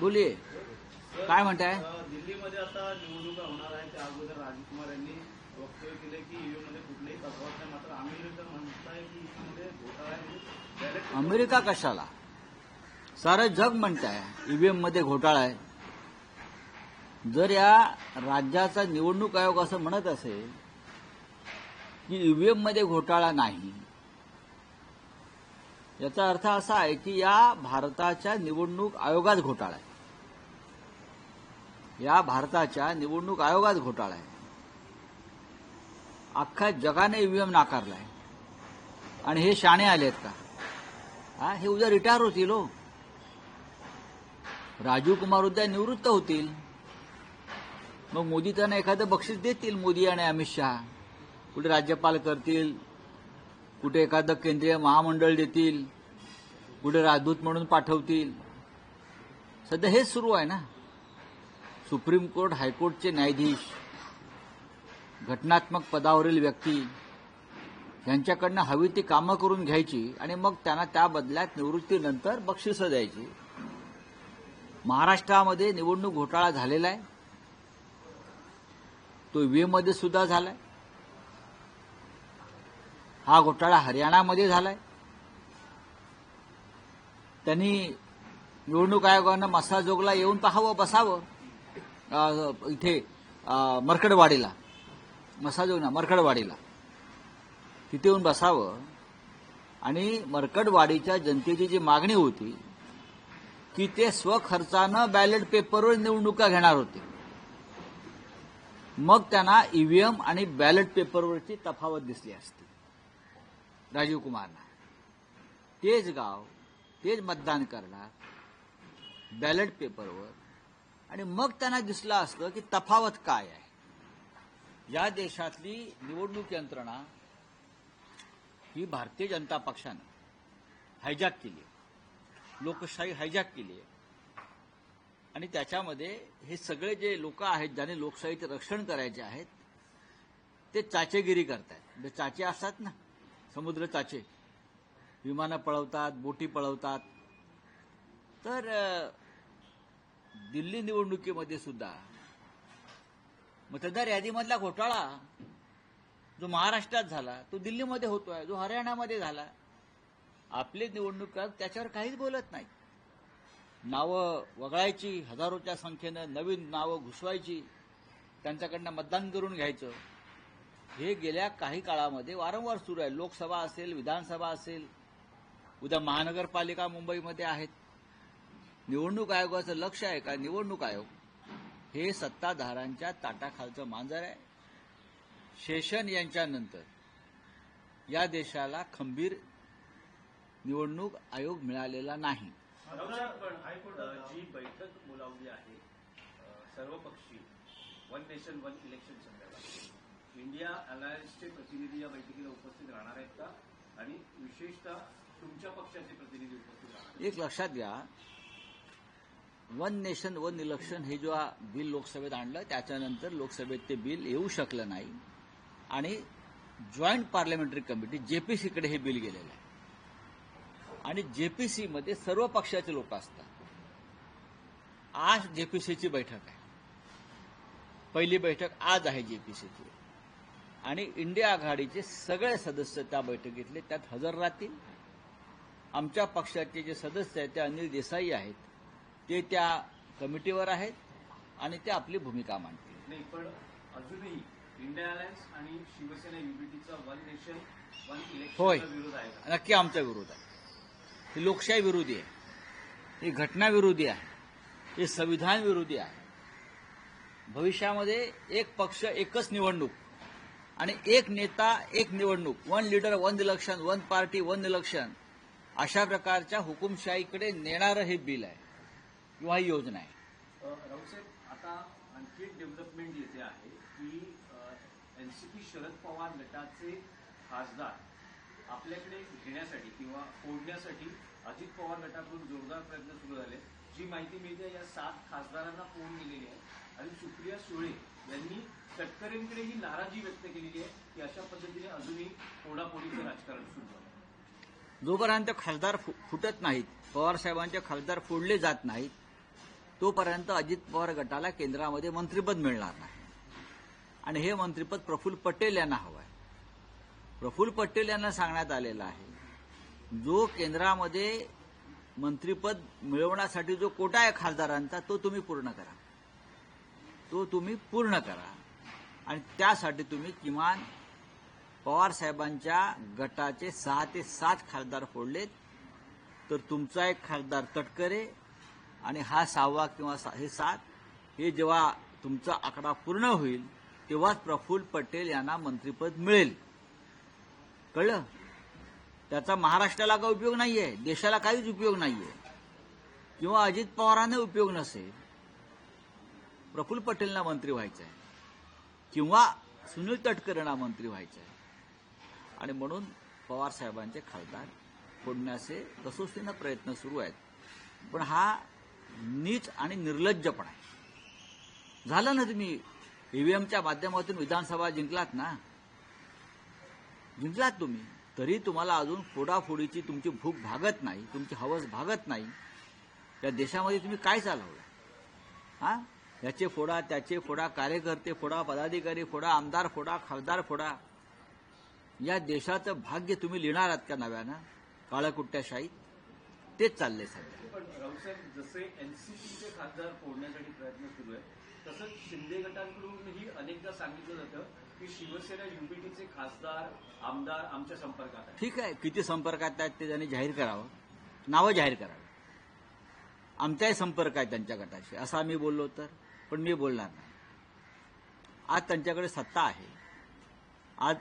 बोलिये काय म्हणताय? अ, दिल्लीमध्ये आता निवडणुका होणार आहेत त्या अगोदर राजकुमार यांनी वक्तव्य केले की ईव्हीएममध्ये कुठलेही तफावत नाही. मात्र अमेरिका म्हणताय की ईव्हीएम घोटाळा आहे. अमेरिका कशाला? सारं जग म्हणताय. ईव्हीएममध्ये घोटाळा आहे. जर या राज्याचा निवडणूक आयोग असं म्हणत असेल की ईव्हीएममध्ये घोटाळा नाही याचा अर्थ असा आहे की या भारताच्या निवडणूक आयोगात घोटाळा आहे. या भारताच्या निवडणूक आयोगात घोटाळा आहे. अख्ख्या जगाने ईव्हीएम नाकारलाय आणि हे शाणे आलेत का? हा हे उद्या रिटायर होतील हो. राजीव कुमार उद्या निवृत्त होतील. मग मोदी त्यांना एखादं बक्षीस देतील मोदी आणि अमित शहा. कुठे राज्यपाल करतील कुठे एखादं केंद्रीय महामंडळ देतील कुठे राजदूत म्हणून पाठवतील. सध्या हेच सुरू आहे ना. सुप्रीम कोर्ट हायकोर्टचे न्यायाधीश घटनात्मक पदावरील व्यक्ती यांच्याकडनं हवी ती कामं करून घ्यायची आणि मग त्यांना त्या बदल्यात निवृत्तीनंतर बक्षिसं द्यायची. महाराष्ट्रामध्ये निवडणूक घोटाळा झालेला आहे. तो वेमध्ये सुद्धा झालाय. हा घोटाळा हरियाणामध्ये झालाय. त्यांनी निवडणूक आयोगानं मसाजोगला येऊन पाहावं बसावं. इथे मरकडवाडीला. मसाजोग मरकडवाडीला. तिथे येऊन बसावं आणि मरकडवाडीच्या जनतेची जी मागणी होती की ते स्वखर्चानं बॅलेट पेपरवर निवडणुका घेणार होते. मग त्यांना ईव्हीएम आणि बॅलेट पेपरवरची तफावत दिसली असती. राजीव कुमारना तेच गाव तेच मतदान करणार बॅलेट पेपरवर आणि मग त्यांना दिसलं असतं की तफावत काय आहे. या देशातली निवडणूक यंत्रणा ही भारतीय जनता पक्षानं हायजॅक केली आहे. लोकशाही हायजॅक केली आहे. आणि त्याच्यामध्ये हे सगळे जे लोक आहेत ज्यांनी लोकशाहीचे रक्षण करायचे आहेत ते चाचेगिरी करतायत. म्हणजे चाचे असतात ना समुद्र चाचे. विमानं पळवतात बोटी पळवतात. तर दिल्ली निवडणुकीमध्ये सुद्धा. मतदार यादीमधला घोटाळा जो महाराष्ट्रात झाला तो दिल्लीमध्ये होतोय जो हरियाणामध्ये झाला आपले निवडणूक त्याच्यावर काहीच बोलत नाही. नावं वगळायची हजारोच्या संख्येनं नवीन नावं घुसवायची त्यांच्याकडनं मतदान करून घ्यायचं हे गेल्या काही काळामध्ये वारंवार सुरू आहे. लोकसभा असेल विधानसभा असेल उद्या महानगरपालिका मुंबईमध्ये आहेत. निवडणूक आयोगाचं लक्ष आहे का? निवडणूक आयोग. हे सत्ताधाऱ्यांच्या ताटाखालचं मांजर आहे. शेषन यांच्यानंतर या देशाला खंबीर निवडणूक आयोग मिळालेला नाही. जी बैठक बोलावली आहे अ, सर्वपक्षीय वन नेशन वन इलेक्शन संदर्भात. इंडिया अलायन्सचे प्रतिनिधी या बैठकीला उपस्थित राहणार आहेत का? आणि विशेषतः तुमच्या पक्षाचे प्रतिनिधी उपस्थित राहणार? एक लक्षात घ्या वन नेशन वन इलेक्शन हे जेव्हा बिल लोकसभेत आणलं त्याच्यानंतर लोकसभेत ते बिल येऊ शकलं नाही. आणि जॉईंट पार्लमेंटरी कमिटी जेपीसीकडे हे बिल गेलेलं आहे. आणि जेपीसीमध्ये सर्व पक्षाचे लोक असतात. आज जेपीसीची बैठक आहे. पहिली बैठक आज आहे जेपीसीची. आणि इंडिया आघाडीचे सगळे सदस्य त्या बैठकीतले त्यात हजर राहतील. आमच्या पक्षाचे जे सदस्य आहेत ते अनिल देसाई आहेत. ते त्या कमिटीवर आहेत आणि ते आपली भूमिका मांडतील. नाही पण अजूनही इंडिया अलायन्स आणि शिवसेना युबीटीचा वन नेशन वन होय. विरोध आहे नक्की आमचा विरोध आहे. ही लोकशाही विरोधी आहे. ही घटना विरोधी आहे. हे संविधान विरोधी आहे. भविष्यामध्ये एक पक्ष एकच निवडणूक आणि एक नेता एक निवडणूक one leader one election one party one election अशा प्रकारच्या हुकुमशाहीकडे नेणारं हे बिल आहे. किंवा ही योजना आहे? अ, राऊतसाहेब आता आणखी एक डेव्हलपमेंट येते आहे की एनसीपी शरद पवार गटाचे खासदार आपल्याकडे घेण्यासाठी किंवा फोडण्यासाठी अजित पवार गटाकडून जोरदार प्रयत्न सुरू झाले. जी माहिती मिळते या सात खासदारांना फोन गेलेली आहे. आणि सुप्रिया सुळे यांनी तटकरेंकडे ही नाराजी व्यक्त केलेली आहे की अशा पद्धतीने अजूनही फोडाफोडीचं राजकारण सुरू आहे जोपर्यंत खासदार फुटत नाहीत पवार साहेबांचे खासदार फोडले जात नाहीत तोपर्यंत अजित पवार गटाला केंद्रामध्ये मंत्रिपद मिळणार नाही. आणि हे मंत्रिपद प्रफुल्ल पटेल यांना हवं आहे प्रफुल्ल पटेल यांना सांगण्यात आलेलं आहे जो केंद्रामध्ये मंत्रिपद मिळवण्यासाठी जो कोटा आहे खासदारांचा तो तुम्ही पूर्ण करा. तो तुम्ही पूर्ण करा. आणि त्यासाठी तुम्ही किमान पवार साहेबांच्या गटाचे सहा ते सात खासदार फोडलेत. तर तुमचा एक खासदार तटकरे आणि हा सहावा किंवा सा- हे सात हे जेव्हा तुमचा आकडा पूर्ण होईल तेव्हाच प्रफुल्ल पटेल यांना मंत्रिपद मिळेल. कळलं? त्याचा महाराष्ट्राला काही उपयोग नाहीये देशाला काहीच उपयोग नाहीये. किंवा अजित पवारांना उपयोग नसेल. प्रफुल्ल पटेलना मंत्री व्हायचं आहे किंवा सुनील तटकरेंना मंत्री व्हायचं आहे आणि म्हणून पवार साहेबांचे खासदार फोडण्याचे कसोशीनं प्रयत्न सुरू आहेत. पण हा नीच आणि निर्लज्जपणा आहे. झालं ना तुम्ही ईव्हीएमच्या माध्यमातून विधानसभा जिंकलात ना? जिंकलात तुम्ही. तरी तुम्हाला अजून फोडाफोडीची तुमची भूक भागत नाही तुमची हवस भागत नाही. या देशामध्ये तुम्ही काय चालवलं? हा? याचे फोडा त्याचे फोडा कार्यकर्ते फोडा पदाधिकारी फोडा आमदार फोडा खासदार फोडा. या देशाचं भाग्य तुम्ही लिहिणार आहात का नव्यानं? काळकुट्ट्याशाही तेच चाललंय सध्या. पण राऊसाहेब जसे एनसीपीचे खासदार फोडण्यासाठी प्रयत्न सुरू आहे तसंच शिंदे गटांकडूनही अनेकदा सांगितलं जातं की शिवसेना युपीटीचे खासदार आमदार आमच्या संपर्कात आहेत. ठीक आहे किती संपर्कात आहेत ते त्यांनी जाहीर करावं. नावं जाहीर करावं. आमचाही संपर्क आहे त्यांच्या गटाशी. असं आम्ही बोललो तर पण मी बोलणार नाही. आज त्यांच्याकडे सत्ता आहे. आज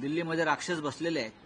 दिल्लीमध्ये राक्षस बसलेले आहेत.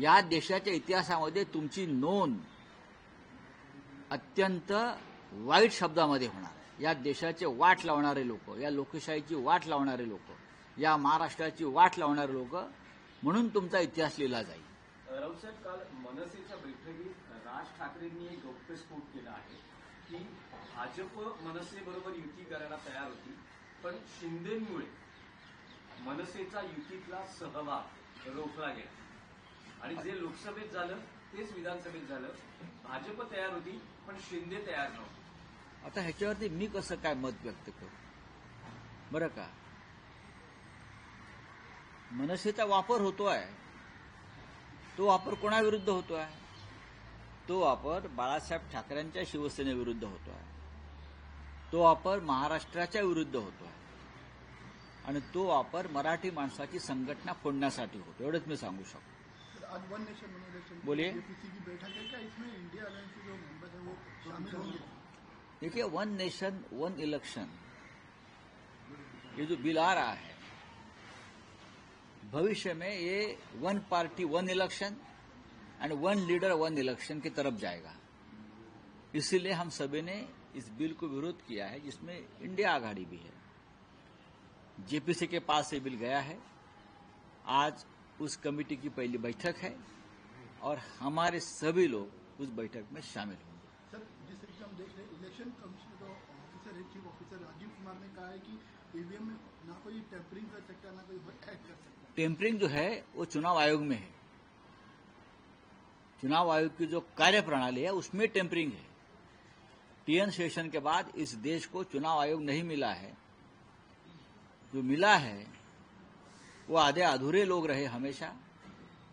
या देशाच्या इतिहासामध्ये तुमची नोंद अत्यंत वाईट शब्दामध्ये होणार. या देशाचे वाट लावणारे लोक या लोकशाहीची वाट लावणारे लोक या महाराष्ट्राची वाट लावणारे लोक म्हणून तुमचा इतिहास लिहिला जाईल. राऊसाहेब काल मनसेच्या बैठकीत राज ठाकरेंनी एक गौप्यस्फोट केला आहे की भाजप मनसेबरोबर युती करायला तयार होती पण शिंदेमुळे मनसेचा युतीतला सहभाग रोखला गेला. आणि जे लोकसभेत झालं तेच विधानसभेत झालं. भाजप तयार होती पण शिंदे तयार नव्हते. आता ह्याच्यावरती मी कसं काय मत व्यक्त करू? बरं का? मनसेचा वापर होतोय. तो वापर कोणाविरुद्ध होतोय? तो वापर बाळासाहेब ठाकरेंच्या शिवसेनेविरुद्ध होतोय. तो वापर महाराष्ट्राच्या विरुद्ध होतोय. आणि तो वापर मराठी माणसाची संघटना फोडण्यासाठी होतो. एवढंच मी सांगू शकतो. आज वन नेशन वन इलेक्शन बोलिए। की बैठक है क्या? इसमें इंडिया अलायंस के जो मेंबर हैं वो शामिल होंगे। देखिए वन नेशन वन इलेक्शन ये जो बिल आ रहा है भविष्य में ये one party one election and one leader one election की तरफ़ जाएगा। इसीलिए हम सभी ने इस बिल को विरोध किया है जिसमें इंडिया आघाड़ी भी है। जेपीसी के पास ये बिल गया है। आज उस कमेटी की पहली बैठक है और हमारे सभी लोग उस बैठक में शामिल होंगे। सर जिस तरीके से हम देख रहे हैं इलेक्शन कमीशन ऑफिसर है चीफ ऑफिसर राजीव कुमार ने कहा है कि ईवीएम में ना कोई टेम्परिंग कर सकता है ना कोई हैक कर सकता। है टेम्परिंग जो है वो चुनाव आयोग में है। चुनाव आयोग की जो कार्य प्रणाली है उसमें टेम्परिंग है। टीएन सेशन के बाद इस देश को चुनाव आयोग नहीं मिला है। जो मिला है वो आधे अधूरे लोग रहे हमेशा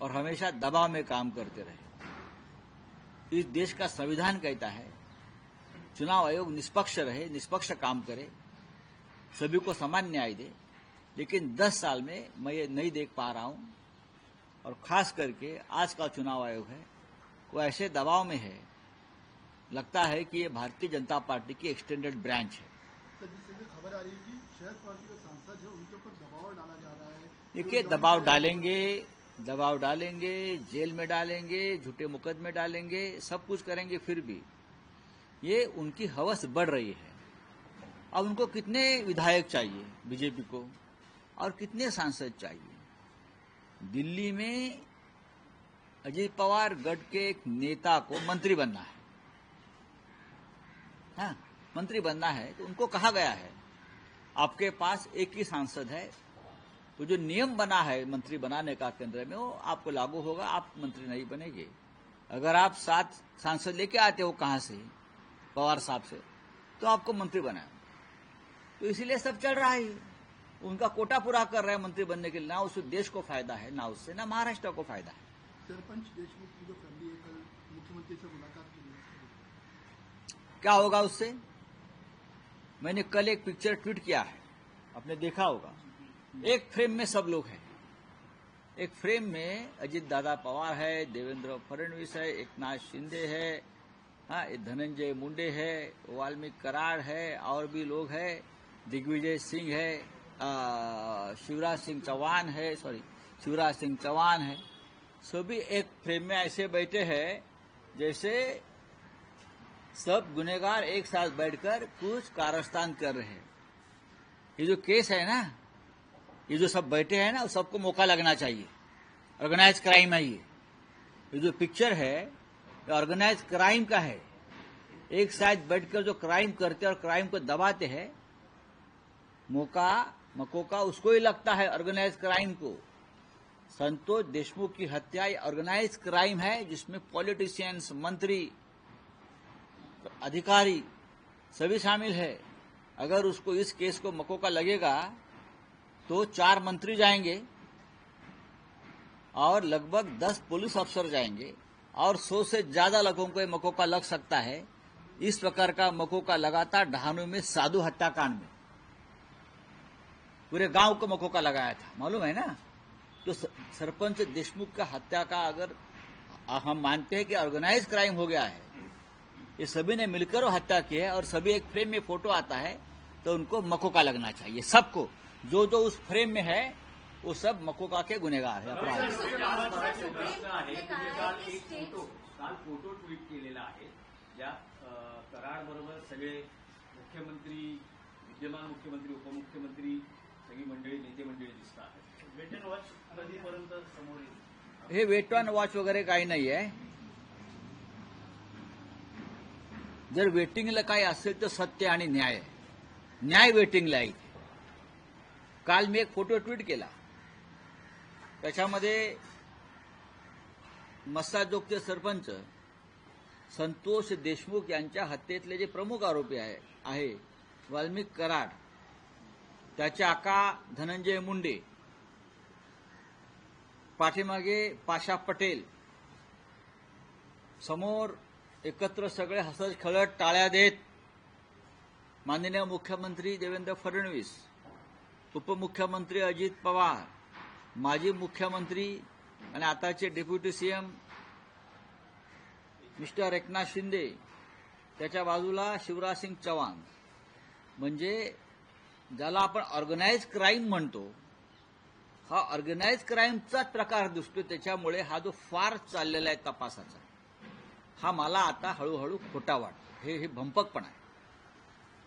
और हमेशा दबाव में काम करते रहे। इस देश का संविधान कहता है, चुनाव आयोग निष्पक्ष रहे, निष्पक्ष काम करे, सभी को समान न्याय दे, लेकिन 10 साल में मैं ये नहीं देख पा रहा हूँ और खास करके आज का चुनाव आयोग है, वो ऐसे दबाव में है, लगता है कि ये भारतीय जनता पार्टी की एक्सटेंडेड ब्रांच है। तो खबर आ रही है कि शहर पार्टी के सांसद है उनके ऊपर दबाव डाला जा रहा है। देखिए दबाव डालेंगे दबाव डालेंगे जेल में डालेंगे झूठे मुकदमे डालेंगे सब कुछ करेंगे फिर भी। ये उनकी हवस बढ़ रही है। अब उनको कितने विधायक चाहिए बीजेपी को और कितने सांसद चाहिए? दिल्ली में अजीत पवार गढ़ के एक नेता को मंत्री बनना है। हाँ? मंत्री बनना है तो उनको कहा गया है। आपके पास एक ही सांसद है तो जो नियम बना है मंत्री बनाने का केंद्र में वो आपको लागू होगा आप मंत्री नहीं बनेंगे। अगर आप सात सांसद लेके आते हो कहाँ से? पवार साहब से तो आपको मंत्री बनाए तो इसीलिए सब चल रहा है। उनका कोटा पूरा कर रहे हैं मंत्री बनने के लिए ना उससे देश को फ़ायदा है ना उससे ना महाराष्ट्र को फ़ायदा है। सरपंच देशमुख की जो फैमिली है कल मुख्यमंत्री से मुलाकात की क्या होगा उससे? मैंने कल एक पिक्चर ट्वीट किया है। आपने देखा होगा। एक फ्रेम में सब लोग हैं। एक फ्रेम में अजीत दादा पवार है, देवेंद्र फडणवीस है, एकनाथ शिंदे है हाँ धनंजय मुंडे है, वाल्मीकि कराड़ है, और भी लोग हैं। दिग्विजय सिंह है शिवराज सिंह चौहान है सॉरी शिवराज सिंह चौहान है। सभी एक फ्रेम में ऐसे बैठे हैं, जैसे सब गुनेगार एक साथ बैठकर कुछ कारस्तान कर रहे हैं। ये जो केस है ना, ये जो सब बैठे हैं ना सबको मौका लगना चाहिए। ऑर्गेनाइज क्राइम है ये। ये जो पिक्चर है, ये ऑर्गेनाइज क्राइम का है। एक साथ बैठकर जो क्राइम करते और क्राइम को दबाते हैं, मौका, मकोका उसको ही लगता है ऑर्गेनाइज क्राइम को। संतोष देशमुख की हत्या ऑर्गेनाइज क्राइम है जिसमें पॉलिटिशियंस मंत्री अधिकारी सभी शामिल है। अगर उसको इस केस को मकोका लगेगा तो चार मंत्री जाएँगे और लगभग दस पुलिस अफसर जाएँगे और सौ से ज़्यादा लोगों को मकोका लग सकता है। इस प्रकार का मकोका लगातार डहानू में, साधु हत्याकांड में। पूरे गाँव को मकोका लगाया था, मालूम है ना? तो सरपंच देशमुख का हत्या का अगर, हम मानते हैं कि ऑर्गेनाइज क्राइम हो गया है ये सभी ने मिलकर हत्या की है और सभी एक फ्रेम में फ़ोटो आता है तो उनको मकोका लगना चाहिए सबको। जो जो उस फ्रेम में है वो सब मकोका के गुनेगार है अपराधी। महाराष्ट्र प्रश्न आहे तुम्ही फ़ोटो काल फ़ोटो ट्विट केलेला आहे ज्या कराड बरोबर सगळे मुख्यमंत्री विद्यमान मुख्यमंत्री उपमुख्यमंत्री सगळी मंडळी नेते मंडळी दिसत आहेत वेट अँड वॉच कधीपर्यंत समोर येईल? हे वेट ऑन वॉच वगैरे काही नाही आहे जर वेटिंगला काही असेल तर सत्य आणि न्याय आहे. न्याय वेटिंगला आहे काल मी एक फोटो ट्विट केला त्याच्यामध्ये मस्साजोगचे सरपंच संतोष देशमुख यांच्या हत्येतले जे प्रमुख आरोपी आहे आहे वाल्मिक कराड त्याचे आका धनंजय मुंडे पाठीमागे पाशा पटेल समोर एकत्र सगळे हसत खळत टाळ्या देत. माननीय मुख्यमंत्री देवेंद्र फडणवीस उपमुख्यमंत्री अजित पवार माजी मुख्यमंत्री आणि आताचे deputy CM mister Eknath Shinde त्याच्या बाजूला शिवराजसिंग चव्हाण. म्हणजे ज्याला आपण ऑर्गनाईज क्राईम म्हणतो हा ऑर्गनाईज क्राईमचाच प्रकार दिसतो त्याच्यामुळे हा जो फार चाललेला आहे तपासाचा. हा मला आता हळूहळू खोटा वाटतो. हे हे भंपकपण आहे.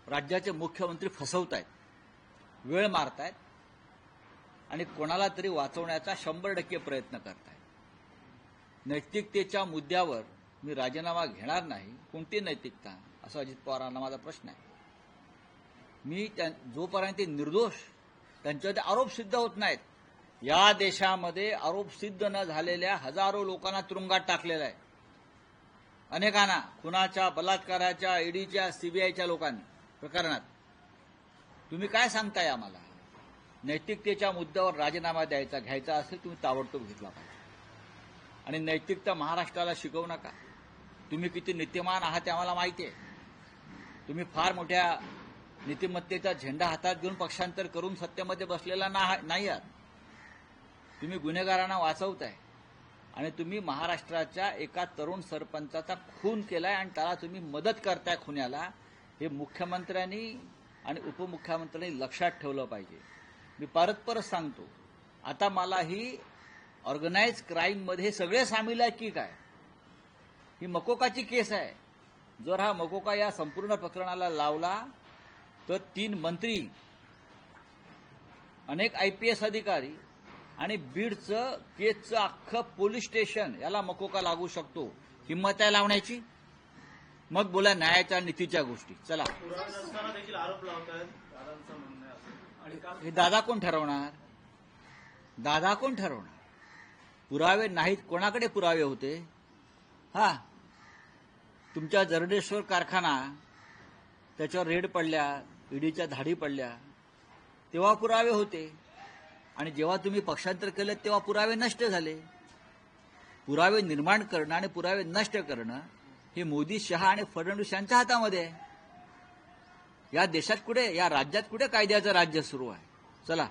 राज्याचे मुख्यमंत्री फसवत आहेत वेळ मारतायत. आणि कोणाला तरी वाचवण्याचा शंभर टक्के प्रयत्न करतायत. नैतिकतेच्या मुद्द्यावर मी राजीनामा घेणार नाही. कोणती नैतिकता? असा अजित पवारांना माझा प्रश्न आहे. मी त्या जोपर्यंत ते निर्दोष त्यांच्यावर आरोप सिद्ध होत नाहीत. या देशामध्ये आरोप सिद्ध न झालेल्या हजारो लोकांना तुरुंगात टाकलेला आहे. अनेकांना खुनाच्या बलात्काराच्या ईडीच्या सीबीआयच्या लोकांनी प्रकरणात. तुम्ही काय सांगताय आम्हाला? नैतिकतेच्या मुद्द्यावर राजीनामा द्यायचा घ्यायचा असेल तुम्ही ताबडतोब घेतला पाहिजे. आणि नैतिकता महाराष्ट्राला शिकवू नका. तुम्ही किती नीतिमान आहात ते आम्हाला माहिती आहे. तुम्ही फार मोठ्या नीतिमत्तेचा झेंडा हातात घेऊन पक्षांतर करून सत्तेमध्ये बसलेला ना- नाही आहात. तुम्ही गुन्हेगारांना वाचवताय. आणि तुम्ही महाराष्ट्राच्या एका तरुण सरपंचाचा खून केलाय आणि त्याला तुम्ही मदत करताय खुन्याला हे मुख्यमंत्र्यांनी आणि उपमुख्यमंत्र्यांनी लक्षात ठेवलं पाहिजे. मी परत परत सांगतो आता मला ही ऑर्गनाईज क्राईममध्ये सगळे सामील आहे की काय? ही मकोकाची केस आहे. जर हा मकोका या संपूर्ण प्रकरणाला लावला तर तीन मंत्री अनेक आय पी एस अधिकारी आणि बीडचं केसचं अख्खं पोलीस स्टेशन याला मकोका लागू शकतो. हिंमत आहे लावण्याची? मग बोला न्यायाच्या नीतीच्या गोष्टी. चला. आरोप हे दादा कोण ठरवणार? दादा कोण ठरवणार? पुरावे नाहीत कोणाकडे पुरावे होते? हा. तुमच्या जरडेश्वर कारखाना त्याच्यावर रेड पडल्या ईडीच्या धाडी पडल्या तेव्हा पुरावे होते. आणि जेव्हा तुम्ही पक्षांतर केलं तेव्हा पुरावे नष्ट झाले. पुरावे निर्माण करणं आणि पुरावे नष्ट करणं हे मोदी शहा आणि फडणवीस यांच्या हातामध्ये आहे. या देशात कुठे या राज्यात कुठे कायद्याचं राज्य सुरू आहे? चला.